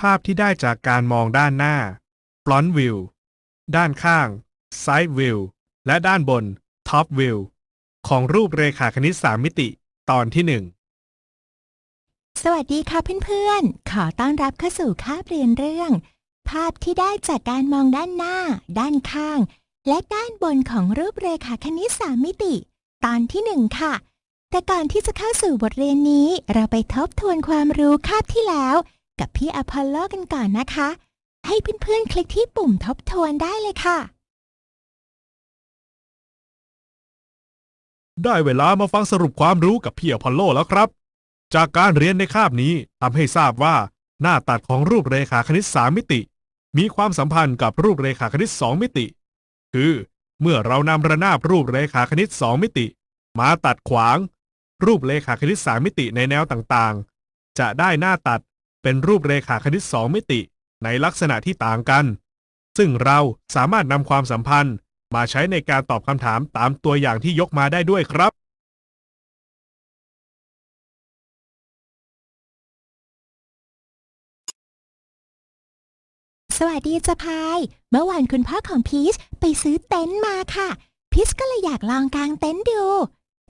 ภาพที่ได้จากการมองด้านหน้า front view ด้านข้าง side view และด้านบน top view ของรูปเรขาคณิต3มิติ ตอนที่1สวัสดีค่ะเพื่อนๆ ขอต้อนรับเข้าสู่คาบเรียนเรื่อง ภาพที่ได้จากการมองด้านหน้า ด้านข้าง และด้านบนของรูปเรขาคณิตสามมิติ ตอนที่หนึ่งค่ะ แต่ก่อนที่จะเข้าสู่บทเรียนนี้ เราไปทบทวนความรู้คาบที่แล้ว กับพี่อพอลโลกันก่อนนะคะ ให้เพื่อนๆคลิกที่ปุ่มทบทวนได้เลยค่ะ ได้เวลามาฟังสรุปความรู้กับพี่อพอลโลแล้วครับ จากการเรียนในคาบนี้ทำให้ทราบว่า หน้าตัดของรูปเรขาคณิต 3 มิติ มีความสัมพันธ์กับรูปเรขาคณิต 2 มิติ คือ เมื่อเรานำระนาบรูปเรขาคณิต 2 มิติ มาตัดขวาง รูปเรขาคณิต 3 มิติในแนวต่างๆ จะได้หน้าตัด เป็นรูปเรขาคณิต2มิติในลักษณะที่ต่างกัน ซึ่งเราสามารถนำความสัมพันธ์มาใช้ในการตอบคำถามตามตัวอย่างที่ยกมาได้ด้วยครับ สวัสดีจ้ะพาย เมื่อวานคุณพ่อของพีชไปซื้อเต็นท์มาค่ะ พีชก็เลยอยากลองกางเต็นท์ดู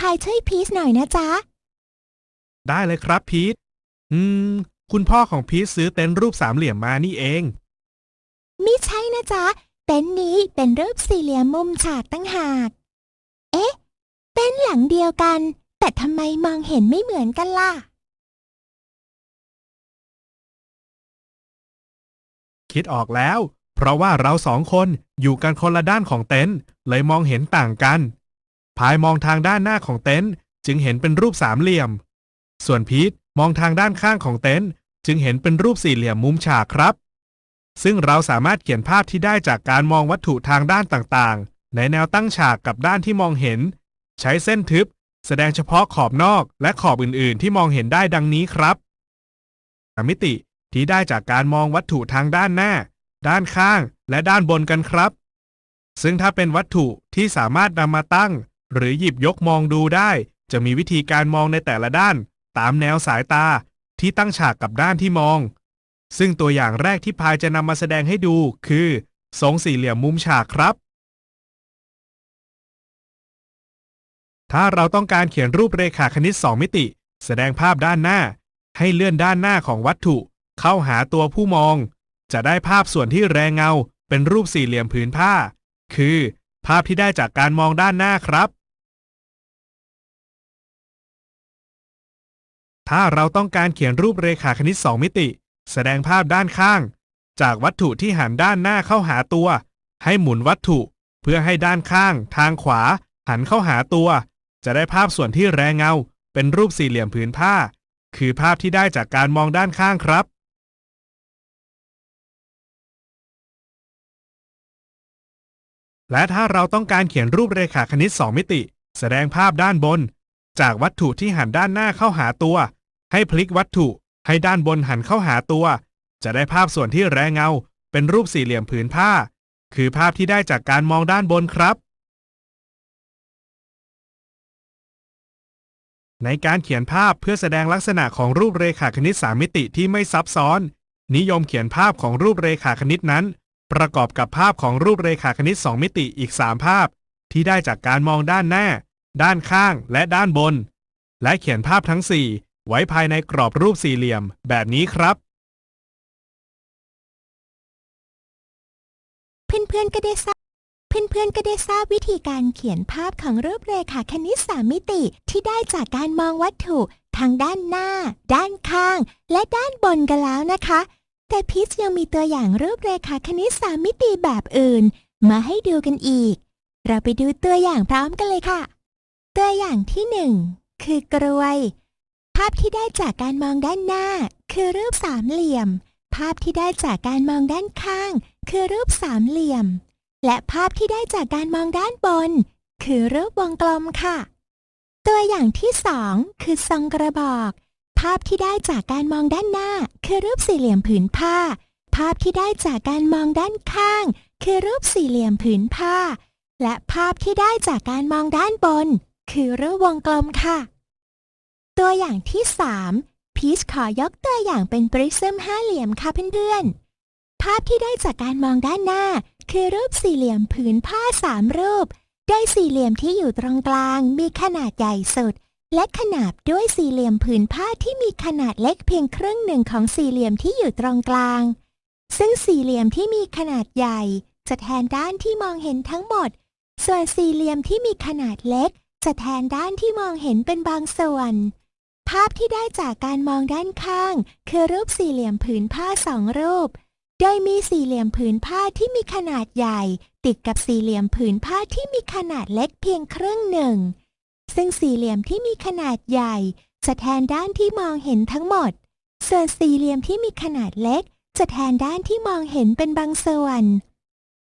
พายช่วยพีชหน่อยนะจ๊ะ ได้เลยครับพีทอืม คุณพ่อของพีทซื้อเต็นท์รูปสามเหลี่ยมมานี่เอง ไม่ใช่นะจ๊ะ เต็นท์นี้เป็นรูปสี่เหลี่ยมมุมฉากตั้งหาก เอ๊ะ เต็นท์หลังเดียวกัน แต่ทำไมมองเห็นไม่เหมือนกันล่ะ คิดออกแล้ว เพราะว่าเราสองคนอยู่กันคนละด้านของเต็นท์เลยมองเห็นต่างกัน พายมองทางด้านหน้าของเต็นท์จึงเห็นเป็นรูปสามเหลี่ยม ส่วนพีทมองทางด้านข้างของเต็นท์ จึงเห็นเป็นรูปสี่เหลี่ยมมุมฉากครับ ซึ่งเราสามารถเขียนภาพที่ได้จากการมองวัตถุทางด้านต่างๆ ในแนวตั้งฉากกับด้านที่มองเห็น ใช้เส้นทึบ แสดงเฉพาะขอบนอกและขอบอื่นๆ ที่มองเห็นได้ดังนี้ครับมมิติที่ได้จากการมองวัตถุทางด้านหน้า ด้านข้าง และด้านบนกันครับ ซึ่งถ้าเป็นวัตถุที่สามารถนำมาตั้ง หรือหยิบยกมองดูได้ จะมีวิธีการมองในแต่ละด้าน ตามแนวสายตา ที่ตั้งฉากกับด้านที่มอง ซึ่งตัวอย่างแรกที่พายจะนำมาแสดงให้ดู คือทรงสี่เหลี่ยมมุมฉากครับ ถ้าเราต้องการเขียนรูปเรขาคณิต 2 มิติ แสดงภาพด้านหน้า ให้เลื่อนด้านหน้าของวัตถุ เข้าหาตัวผู้มอง จะได้ภาพส่วนที่แรงเงา เป็นรูปสี่เหลี่ยมผืนผ้า คือ ภาพที่ได้จากการมองด้านหน้าครับ ถ้าเราต้องการเขียนรูปเรขาคณิต 2 มิติ แสดงภาพด้านข้าง จากวัตถุที่หันด้านหน้าเข้าหาตัว ให้หมุนวัตถุ เพื่อให้ด้านข้าง ทางขวา หันเข้าหาตัว จะได้ภาพส่วนที่แรงเงา เป็นรูปสี่เหลี่ยมผืนผ้า คือภาพที่ได้จากการมองด้านข้างครับและถ้าเราต้องการเขียนรูปเรขาคณิต 2 มิติ แสดงภาพด้านบน จากวัตถุที่หันด้านหน้าเข้าหาตัว ให้พลิกวัตถุให้ด้านบนหันเข้าหาตัว จะได้ภาพส่วนที่แรงเงา เป็นรูปสี่เหลี่ยมผืนผ้า คือภาพที่ได้จากการมองด้านบนครับ ในการเขียนภาพเพื่อแสดงลักษณะของรูปเรขาคณิต3มิติที่ไม่ซับซ้อน นิยมเขียนภาพของรูปเรขาคณิตนั้น ประกอบกับภาพของรูปเรขาคณิต2มิติอีก3ภาพ ที่ได้จากการมองด้านหน้า ด้านข้างและด้านบน และเขียนภาพทั้ง4 ไว้ภายในกรอบรูปสี่เหลี่ยมแบบนี้ครับ เพื่อนๆก็ได้ทราบ เพื่อนๆก็ได้ทราบวิธีการเขียนภาพของรูปเรขาคณิตสามมิติที่ได้จากการมองวัตถุทางด้านหน้า ด้านข้าง และด้านบนกันแล้วนะคะ แต่พีชยังมีตัวอย่างรูปเรขาคณิตสามมิติแบบอื่น มาให้ดูกันอีก เราไปดูตัวอย่างพร้อมกันเลยค่ะ ตัวอย่างที่หนึ่งคือกรวย พที่ได้จากการมองด้านหน้า คือรูปสามเหลี่ยม ภาพที่ได้จากการมองด้านข้าง คือรูปสามเหลี่ยม และภาพที่ได้จากการมองด้านบน คือรูปวงกลมค่ะ ตัวอย่างที่สองคือทรงกระบอก ภาพที่ได้จากการมองด้านหน้า คือรูปสี่เหลี่ยมผืนผ้า ภาพที่ได้จากการมองด้านข้าง คือรูปสี่เหลี่ยมผืนผ้า และภาพที่ได้จากการมองด้านบน คือรูปวงกลมค่ะ ตัวอย่างที่สามพพีชขอยกตัวอย่างเป็นปริซึมห้าเหลี่ยมค่ะเพื่อนๆ ภาพที่ได้จากการมองด้านหน้า คือรูปสี่เหลี่ยมผืนผ้าสามรูป โดยสี่เหลี่ยมที่อยู่ตรงกลาง มีขนาดใหญ่สุด และขนาบด้วยสี่เหลี่ยมผืนผ้าที่มีขนาดเล็กเพียงครึ่งหนึ่งของสี่เหลี่ยมที่อยู่ตรงกลาง ซึ่งสี่เหลี่ยมที่มีขนาดใหญ่จะแทนด้านที่มองเห็นทั้งหมด ส่วนสี่เหลี่ยมที่มีขนาดเล็ก จะแทนด้านที่มองเห็นเป็นบางส่วน ภาพที่ได้จากการมองด้านข้าง คือรูปสี่เหลี่ยมผืนผ้าสองรูป โดยมีสี่เหลี่ยมผืนผ้าที่มีขนาดใหญ่ ติดกับสี่เหลี่ยมผืนผ้าที่มีขนาดเล็กเพียงครึ่งหนึ่ง ซึ่งสี่เหลี่ยมที่มีขนาดใหญ่ จะแทนด้านที่มองเห็นทั้งหมด ส่วนสี่เหลี่ยมที่มีขนาดเล็ก จะแทนด้านที่มองเห็นเป็นบางส่วน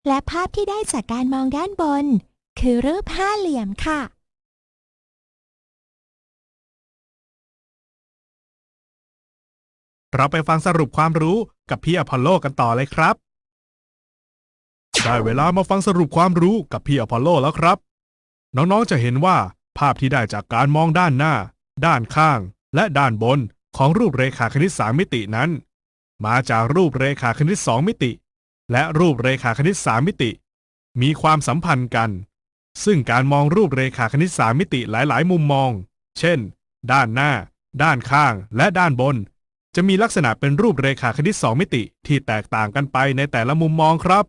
และภาพที่ได้จากการมองด้านบน คือรูปห้าเหลี่ยมค่ะ เราไปฟังสรุปความรู้กับพี่อพอลโลกันต่อเลยครับ ได้เวลามาฟังสรุปความรู้กับพี่อพอลโลแล้วครับ น้องๆจะเห็นว่าภาพที่ได้จากการมองด้านหน้า ด้านข้าง และด้านบนของรูปเรขาคณิตสามมิตินั้น มาจากรูปเรขาคณิตสองมิติ และรูปเรขาคณิตสามมิติ มีความสัมพันธ์กัน ซึ่งการมองรูปเรขาคณิตสามมิติหลายๆ มุมมอง เช่น ด้านหน้า ด้านข้าง และด้านบน จะมีลักษณะเป็นรูปเรขาคณิตสองมิติที่แตกต่างกันไปในแต่ละมุมมองครับ